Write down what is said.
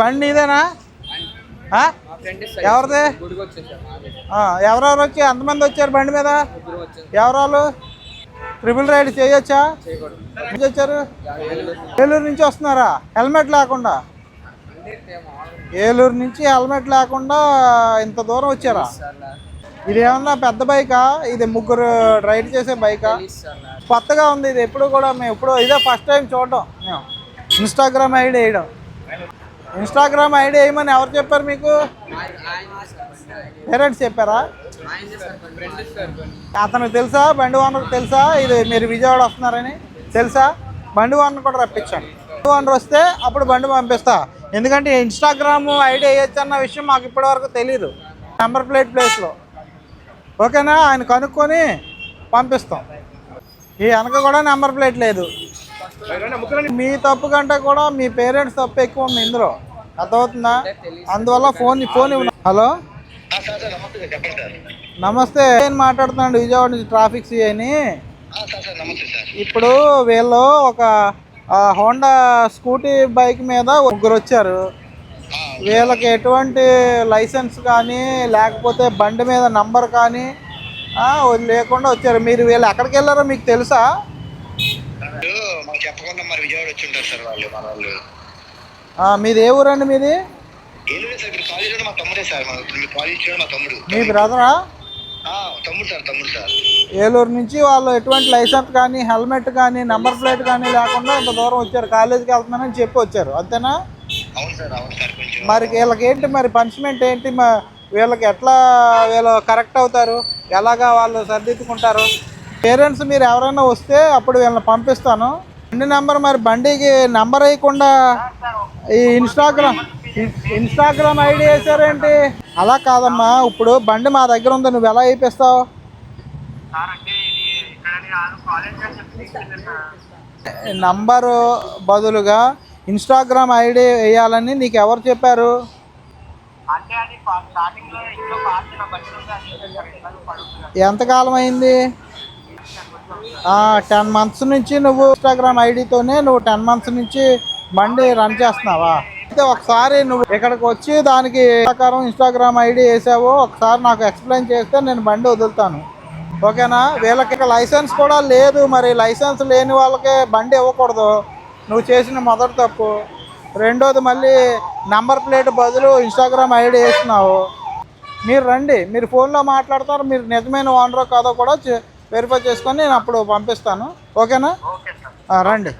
బండి ఇదేనా? ఎవరిది? ఎవరెవరు వచ్చి ఎంతమంది వచ్చారు బండి మీద? ఎవరాలు ట్రిపుల్ రైడ్ చేయొచ్చా? వచ్చారు? ఏలూరు నుంచి వస్తున్నారా? హెల్మెట్ లేకుండా? ఏలూరు నుంచి హెల్మెట్ లేకుండా ఇంత దూరం వచ్చారా? ఇది ఏమన్నా పెద్ద బైకా? ఇది ముగ్గురు రైడ్ చేసే బైకా? కొత్తగా ఉంది ఇది. ఎప్పుడు కూడా మేము ఎప్పుడు ఇదే ఫస్ట్ టైం చూడటం. మేము ఇన్స్టాగ్రామ్ ఐడి వేయడం. ఇన్స్టాగ్రామ్ ఐడి వేయమని ఎవరు చెప్పారు మీకు? పేరెంట్స్ చెప్పారా? అతనికి తెలుసా? బండి ఓనర్ తెలుసా? ఇది మీరు విజయవాడ వస్తున్నారని తెలుసా? బండి ఓనర్ కూడా రప్పించండి. బండి ఓనర్ వస్తే అప్పుడు బండి పంపిస్తా. ఎందుకంటే ఇన్స్టాగ్రామ్ ఐడి వేయచ్చు అన్న విషయం మాకు ఇప్పటివరకు తెలియదు నెంబర్ ప్లేట్ ప్లేస్లో. ఓకేనా? ఆయన కనుక్కొని పంపిస్తాం. ఈ వెనక కూడా నెంబర్ ప్లేట్ లేదు. మీ తప్పు కంటే కూడా మీ పేరెంట్స్ తప్పు ఎక్కువ ఉంది ఇందులో. అర్థమవుతుందా? అందువల్ల ఫోన్ ఫోన్ హలో? నమస్తే. నేను మాట్లాడుతున్నాను విజయవాడ నుంచి ట్రాఫిక్ సిఐని ఇప్పుడు వీళ్ళు ఒక హోండా స్కూటీ బైక్ మీద ముగ్గురు వచ్చారు. వీళ్ళకి ఎటువంటి లైసెన్స్ కానీ లేకపోతే బండి మీద నంబర్ కానీ లేకుండా వచ్చారు. మీరు వీళ్ళు ఎక్కడికి వెళ్ళారో మీకు తెలుసా? చెప్పకుండా మరి విజయవాడ వచ్చి ఉంటారు సార్ వాళ్ళు మన వాళ్ళు. మీది ఏ ఊరండి మీది? మా బ్రదరా? ఏలూరు నుంచి వాళ్ళు ఎటువంటి లైసెన్స్ కానీ హెల్మెట్ కానీ నంబర్ ప్లేట్ కానీ లేకుండా ఇంత దూరం వచ్చారు. కాలేజీకి వెళ్తున్నానని చెప్పి వచ్చారు. అంతేనా? మరి వీళ్ళకి ఏంటి మరి పనిష్మెంట్ ఏంటి? మా వీళ్ళకి ఎట్లా వీళ్ళు కరెక్ట్ అవుతారు? ఎలాగా వాళ్ళు సర్దిద్దుకుంటారు? పేరెంట్స్ మీరు ఎవరైనా వస్తే అప్పుడు వీళ్ళని పంపిస్తాను. బండి నెంబర్ మరి బండికి నెంబర్ వేయకుండా ఈ ఇన్స్టాగ్రామ్ ఇన్స్టాగ్రామ్ ఐడి వేసారేంటి? అలా కాదమ్మా ఇప్పుడు బండి మా దగ్గర ఉంది నువ్వు ఎలా వేయిస్తావు నంబరు బదులుగా ఇన్స్టాగ్రామ్ ఐడి వేయాలని నీకు ఎవరు చెప్పారు? ఎంతకాలం అయింది? టెన్ మంత్స్ నుంచి నువ్వు ఇన్స్టాగ్రామ్ ఐడితోనే నువ్వు టెన్ మంత్స్ నుంచి బండి రన్ చేస్తున్నావా? అయితే ఒకసారి నువ్వు ఇక్కడికి వచ్చి దానికి ప్రకారం ఇన్స్టాగ్రామ్ ఐడి వేసావో ఒకసారి నాకు ఎక్స్ప్లెయిన్ చేస్తే నేను బండి వదులుతాను. ఓకేనా? వీళ్ళకి ఇక లైసెన్స్ కూడా లేదు. మరి లైసెన్స్ లేని వాళ్ళకే బండి ఇవ్వకూడదు. నువ్వు చేసిన మొదటి తప్పు. రెండోది మళ్ళీ నంబర్ ప్లేట్ బదులు ఇన్స్టాగ్రామ్ ఐడి వేస్తున్నావు. మీరు రండి. మీరు ఫోన్లో మాట్లాడతారు. మీరు నిజమైన ఓనరో కాదో కూడా వెరిఫై చేసుకొని నేను అప్పుడు పంపిస్తాను. ఓకేనా రండి.